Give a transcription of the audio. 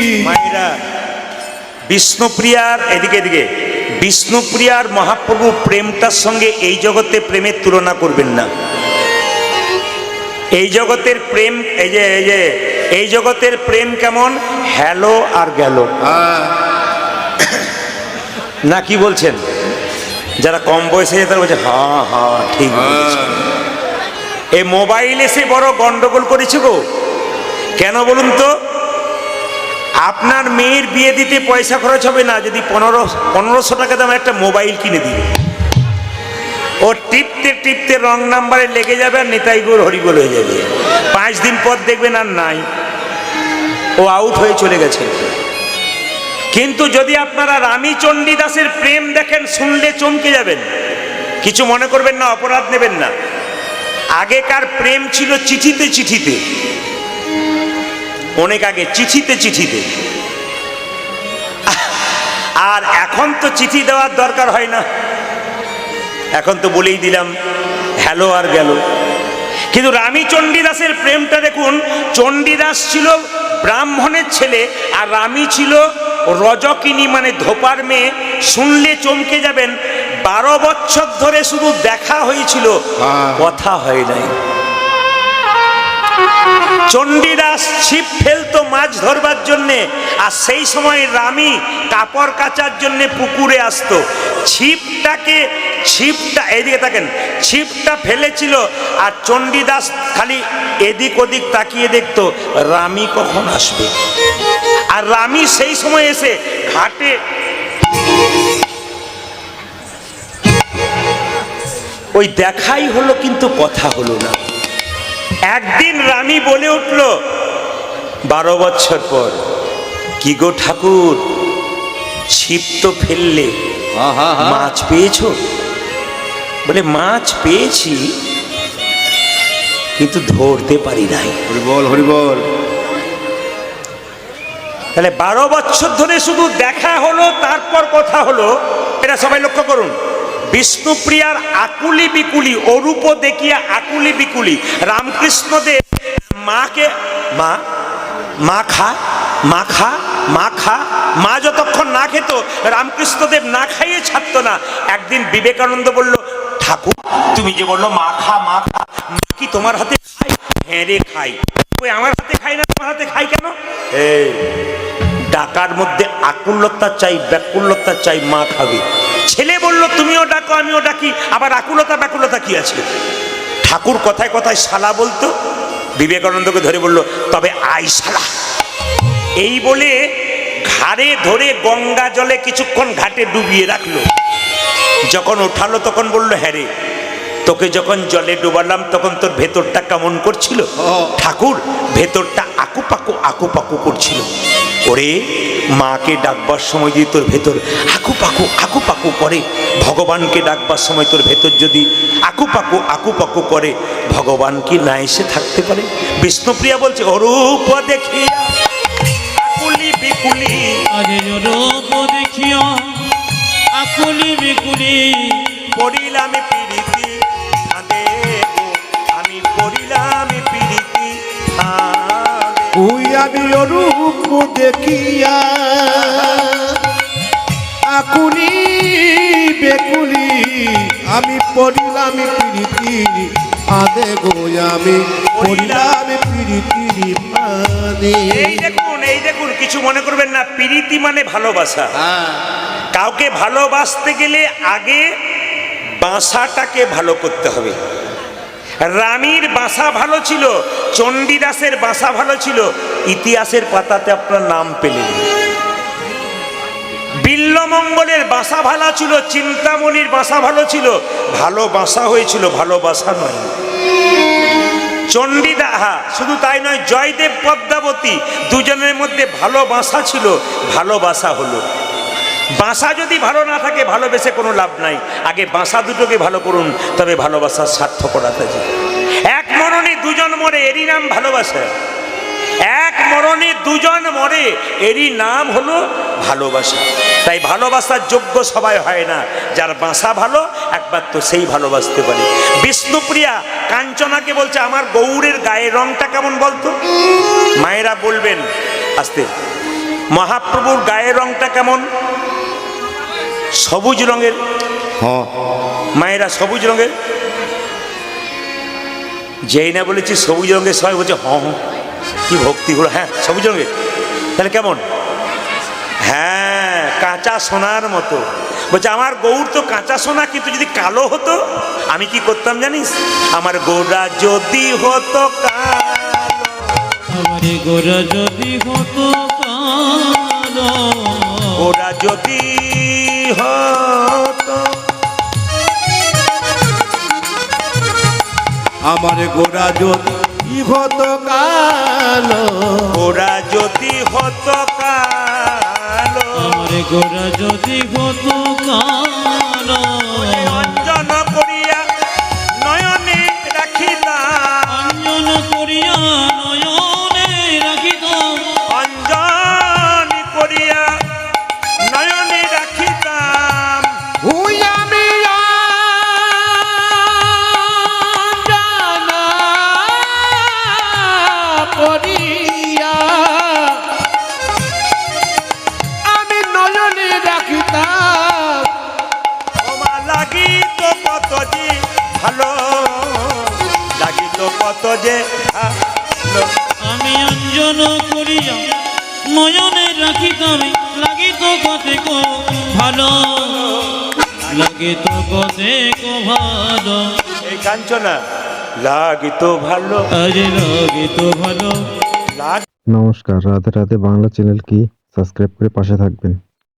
মায়েরা বিষ্ণুপ্রিয়ার এদিকে এদিকে বিষ্ণুপ্রিয়ার মহাপ্রভু প্রেমটার সঙ্গে এই জগতে প্রেমের তুলনা করবেন না। এই জগতের প্রেম এই যে এই যে এই জগতের প্রেম কেমন? হ্যালো আর গেল। হ্যাঁ। না কি বলছেন? যারা কম বয়সে তারা বলছে হ্যাঁ হ্যাঁ ঠিক। এই মোবাইল এসে বড় গন্ডগোল করেছে গো। কেন বলুন তো? আপনার মেয়ের বিয়ে দিতে পয়সা খরচ হবে না, যদি পনেরো, পনেরোশো টাকা দাম একটা মোবাইল কিনে দিবে। ও টিপতে টিপতে রং নাম্বারে লেগে যাবে আর নেতাই গোর হরিগোল হয়ে যাবে। পাঁচ দিন পর দেখবেন আর নাই। ও আউট হয়ে চলে গেছে। কিন্তু যদি আপনারা রানী চণ্ডীদাসের প্রেম দেখেন, শুনলে চমকে যাবেন। কিছু মনে করবেন না, অপরাধ নেবেন না। আগেকার প্রেম ছিল চিঠিতে চিঠিতে। অনেক আগে চিঠিতে চিঠিতে। আর এখন তো চিঠি দেওয়ার দরকার হয় না। এখন তো বলেই দিলাম হ্যালো আর গেল। কিন্তু রানী চণ্ডীদাসের প্রেমটা দেখুন চণ্ডীদাস ছিল ব্রাহ্মণের ছেলে আর রানী ছিল রজকিনী মানে ধোপার মেয়ে। শুনলে চমকে যাবেন বারো বছর ধরে শুধু দেখা হয়েছিল হ্যাঁ। কথা হয় নাই। চণ্ডীদাস ছিপ ফেলতো মাছ ধরবার জন্যে, আর সেই সময় রামি কাপড় কাচার জন্য পুকুরে আসতো। ছিপটাকে, ছিপটা এদিকে থাকেন, ছিপটা ফেলেছিল, আর চণ্ডীদাস খালি এদিক ওদিক তাকিয়ে দেখতো, রামি কখন আসবে? আর রানী সেই সময় এসে ঘাটে ওই দেখাই হলো, কিন্তু কথা হলো না। একদিন রানী বলে উঠল বারো বছর পর কি গো ঠাকুর? ছিপ তো ফেললে। হ্যাঁ হ্যাঁ হ্যাঁ। মাছ পেয়েছ? বলে মাছ পেয়েছি কিন্তু ধরতে পারি নাই। হরি বল হরি বল। তাহলে বারো বছর ধরে শুধু দেখা হলো তারপর কথা হলো এটা সবাই লক্ষ্য করুন। বিষ্ণুপ্রিয়ার আকুলি বিকুলি অরূপ দেখিয়া আকুলি বিকুলি। রামকৃষ্ণদেব মাকে, মা মা খা মা খা মা খা, মা যতক্ষণ না খেত, রামকৃষ্ণদেব না খাইয়ে ছাড়তো না। একদিন বিবেকানন্দ বলল, ঠাকুর, তুমি যে বলল, মা খা মা খা, মা কি তোমার হাতে খাই হ্যাঁ রে, খাই। ওই আমার হাতে খাই না, তোমার হাতে খাই কেন? ডাকার মধ্যে আকুলতা চাই, ব্যাকুলতা চাই, মা খাবে। ছেলে বলল তুমিও ডাকো আমিও ডাকি। আবার আকুলতা ব্যাকুলতা কি আছে? ঠাকুর কথায় কথায় শালা বলতো। বিবেকানন্দকে ধরে বলল তবে আই শালা। এই বলে ঘাড়ে ধরে গঙ্গা জলে কিছুক্ষণ ঘাটে ডুবিয়ে রাখল। যখন ওঠালো তখন বলল হ্যাঁ রে তোকে যখন জলে ডুবালাম তখন তোর ভেতরটা কেমন করছিল? ঠাকুর ভেতরটা আকুপাকু আকুপাকু করছিল। ওরে মাকে ডাকবার সময় যদি তোর ভেতর আকুপাকু আকুপাকু করে ভগবানকে ডাকবার সময় তোর ভেতর যদি আকুপাকু আকুপাকু করে ভগবান কি না এসে থাকতে পারে? বিষ্ণুপ্রিয়া বলছে অরূপ দেখিয়া আকুলি বিকুলি। আরে রূপ দেখিয়া আকুলি বিকুলি। পড়িলাম আমি অরূপ দেখিয়া আকুনি বেকুলি আমি পড়িলাম পিড়িতির ফাঁদে গো আমি পড়িলাম পিড়িতির ফাঁদে। এই দেখুন এই দেখুন কিছু মনে করবেন না পিরিতি মানে ভালোবাসা। হ্যাঁ। কাউকে ভালোবাসতে গেলে আগে বাসাটাকে ভালো করতে হবে। রানীর বাসা ভালো ছিল, চণ্ডীদাসের বাসা ভালো ছিল, ইতিহাসের পাতাতে আপনার নাম পেলেন। বিল্লমঙ্গলের বাসা ভালো ছিল, চিন্তামণির বাসা ভালো ছিল, ভালো বাসা হয়েছিল ভালোবাসা নয়। চণ্ডীদাহা শুধু তাই নয়, জয়দেব পদ্মাবতী দুজনের মধ্যে ভালোবাসা ছিল ভালোবাসা হলো। বাসা যদি ভালো না থাকে, ভালোবেসে কোনো লাভ নাই। আগে বাসা দুটোকে ভালো করুন, তবে ভালোবাসার সার্থকতা আছে। এক মরণে দুজন মরে, এরই নাম ভালোবাসা। এক মরণে দুজন মরে, এরই নাম হলো ভালোবাসা। তাই ভালোবাসার যোগ্য সবাই হয় না। যার বাসা ভালো, একবার তো সেই ভালোবাসতে পারে। বিষ্ণুপ্রিয়া কাঞ্চনাকে বলছে, আমার গৌরের গায়ের রংটা কেমন বলতো? মায়েরা বলবেন, আস্তে। মহাপ্রভুর গায়ের রংটা কেমন? সবুজ রঙের। হ্যাঁ। মায়েরা সবুজ রঙের। যেই না বলেছি সবুজ রঙের সবাই বলছে হ হ কি ভক্তি হলো হ্যাঁ সবুজ রঙের। তাহলে কেমন? হ্যাঁ কাঁচা সোনার মতো। বলছে আমার গৌর তো কাঁচা সোনা কিন্তু যদি কালো হতো আমি কি করতাম জানিস? আমার গৌরা যদি হতো কালো। গোরা যদি হতো কালো। ওরা যদি আমার গোড়া জ্যোতি। হত কালো গোড়া জ্যোতি হত কালো আমার গোড়া জ্যোতি হত কালো কত যে ভালো আমি অঞ্জন করিয়া নয়নে রাখিতাম লাগিত কতেক ভালো। লাগিত কতেক ভালো। এই কাঞ্চনা লাগিত ভালো। আজ লাগিত ভালো। লাগ নমস্কার রাধে রাধে বাংলা চ্যানেল কি সাবস্ক্রাইব করে পাশে থাকবেন।